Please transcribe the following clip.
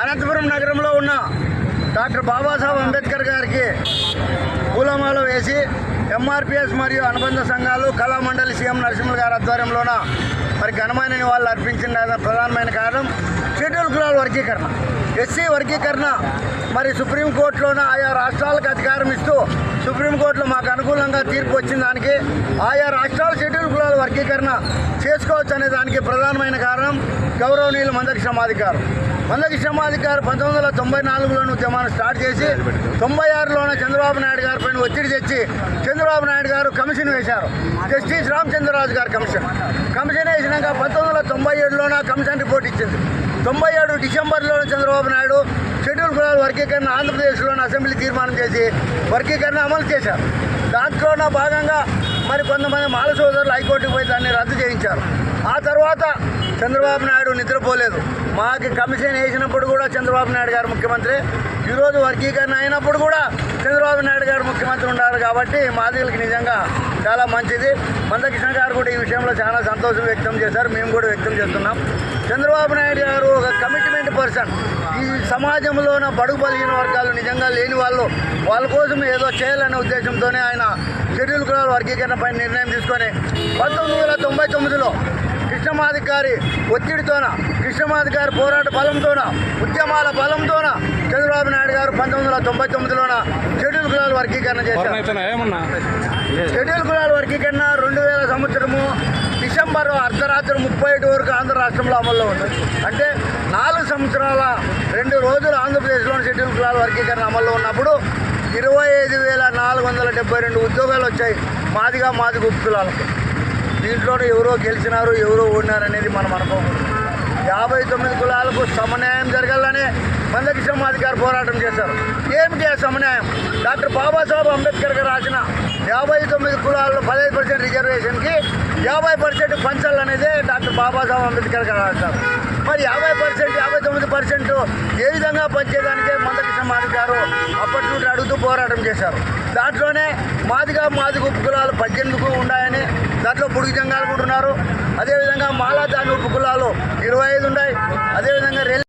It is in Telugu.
అనంతపురం నగరంలో ఉన్న డాక్టర్ బాబాసాహెబ్ అంబేద్కర్ గారికి పూలమాల వేసి ఎంఆర్పిఎస్ మరియు అనుబంధ సంఘాలు కళామండలి సీఎం నరసింహ గారి ఆధ్వర్యంలోన మరి ఘనమైన నివాళులు అర్పించిన ప్రధానమైన కారణం షెడ్యూల్ కులాల వర్గీకరణ. ఎస్సీ వర్గీకరణ మరి సుప్రీంకోర్టులోన ఆయా రాష్ట్రాలకు అధికారం ఇస్తూ సుప్రీంకోర్టులో మాకు అనుకూలంగా తీర్పు వచ్చిన దానికి ఆయా రాష్ట్రాల షెడ్యూల్ కులాల వర్గీకరణ చేసుకోవచ్చు అనే దానికి ప్రధానమైన కారణం గౌరవనీయులు మందకి సమాధికారం మందకి సమాధికారు పంతొమ్మిది వందల తొంభై నాలుగులోని ఉద్యమాన్ని స్టార్ట్ చేసి తొంభై ఆరులోనే చంద్రబాబు నాయుడు గారి పైన ఒత్తిడి తెచ్చి చంద్రబాబు నాయుడు గారు కమిషన్ వేశారు. జస్టిస్ రామచంద్రరాజు గారు కమిషన్. కమిషన్ వేసినాక పంతొమ్మిది వందల తొంభై ఏడులోన కమిషన్ రిపోర్ట్ ఇచ్చింది. తొంభై ఏడు డిసెంబర్లో చంద్రబాబు నాయుడు షెడ్యూల్ కులాల వర్గీకరణ ఆంధ్రప్రదేశ్లోని అసెంబ్లీ తీర్మానం చేసి వర్గీకరణ అమలు చేశారు. దాంట్లోన భాగంగా మరి కొంతమంది మాల సోదరులు హైకోర్టుకు పోయి దాన్ని రద్దు చేయించారు. ఆ తర్వాత చంద్రబాబు నాయుడు నిద్రపోలేదు. మాకు కమిషన్ వేసినప్పుడు కూడా చంద్రబాబు నాయుడు గారు ముఖ్యమంత్రి. ఈరోజు వర్గీకరణ అయినప్పుడు కూడా చంద్రబాబు నాయుడు గారు ముఖ్యమంత్రి ఉన్నారు కాబట్టి మాదిగలకి నిజంగా చాలా మంచిది. మందకృష్ణ గారు కూడా ఈ విషయంలో చాలా సంతోషం వ్యక్తం చేశారు. మేము కూడా వ్యక్తం చేస్తున్నాం. చంద్రబాబు నాయుడు గారు ఒక కమిట్మెంట్ పర్సన్ ఈ సమాజంలోన బడుగు బలిగిన వర్గాలు నిజంగా లేని వాళ్ళు. వాళ్ళ కోసం ఏదో చేయాలనే ఉద్దేశంతోనే ఆయన షెడ్యూల్ కులాల వర్గీకరణ పైన నిర్ణయం తీసుకొని పంతొమ్మిది వందల తొంభై తొమ్మిదిలో కృష్ణమాధికారి ఒత్తిడితోన కృష్ణమాధికారి పోరాట బలంతోన ఉద్యమాల బలంతోన చంద్రబాబు నాయుడు గారు పంతొమ్మిది వందల తొంభై తొమ్మిదిలోన షెడ్యూల్ కులాల వర్గీకరణ చేశారు. షెడ్యూల్ కులాల వర్గీకరణ రెండు వేల సంవత్సరము డిసెంబర్ అర్ధరాత్రి ముప్పై ఐదు వరకు ఆంధ్ర రాష్ట్రంలో అమల్లో ఉంది అంటే నాలుగు సంవత్సరాల రెండు రోజులు ఆంధ్రప్రదేశ్లోని షెడ్యూల్ కులాల వర్గీకరణ అమల్లో ఉన్నప్పుడు ఇరవై ఐదు వేల నాలుగు వందల డెబ్బై రెండు ఉద్యోగాలు వచ్చాయి. మాదిగా మాదిగ ఉప దీంట్లోనే ఎవరో గెలిచినారు ఎవరో ఓడినారనేది మనం అనుకోకూడదు యాభై తొమ్మిది కులాలకు సమన్యాయం జరగాలని మందకి సమాధికార పోరాటం చేశారు. ఏమిటి ఆ సమన్యాయం? డాక్టర్ బాబాసాహెబ్ అంబేద్కర్ గారు రాసిన యాభై తొమ్మిది కులాల్లో పదహైదు పర్సెంట్ రిజర్వేషన్కి యాభై పర్సెంట్ పంచాలు అనేది డాక్టర్ బాబాసాహెబ్ అంబేద్కర్ గారు రాశారు. మరి యాభై పర్సెంట్ యాభై తొమ్మిది పర్సెంట్ ఏ విధంగా పంచేదానికి మాదిగారు అప్పటి నుండి అడుగుతూ పోరాటం చేశారు. దాంట్లోనే మాదిగా మాదిగ ఉప్పు కులాలు పద్దెనిమిదికు ఉన్నాయని దాంట్లో పొడుగు జంగాలు కూడా ఉన్నారు. అదేవిధంగా మాలా దాని ఉప్పు కులాలు ఇరవై ఐదు ఉన్నాయి. అదేవిధంగా రెల్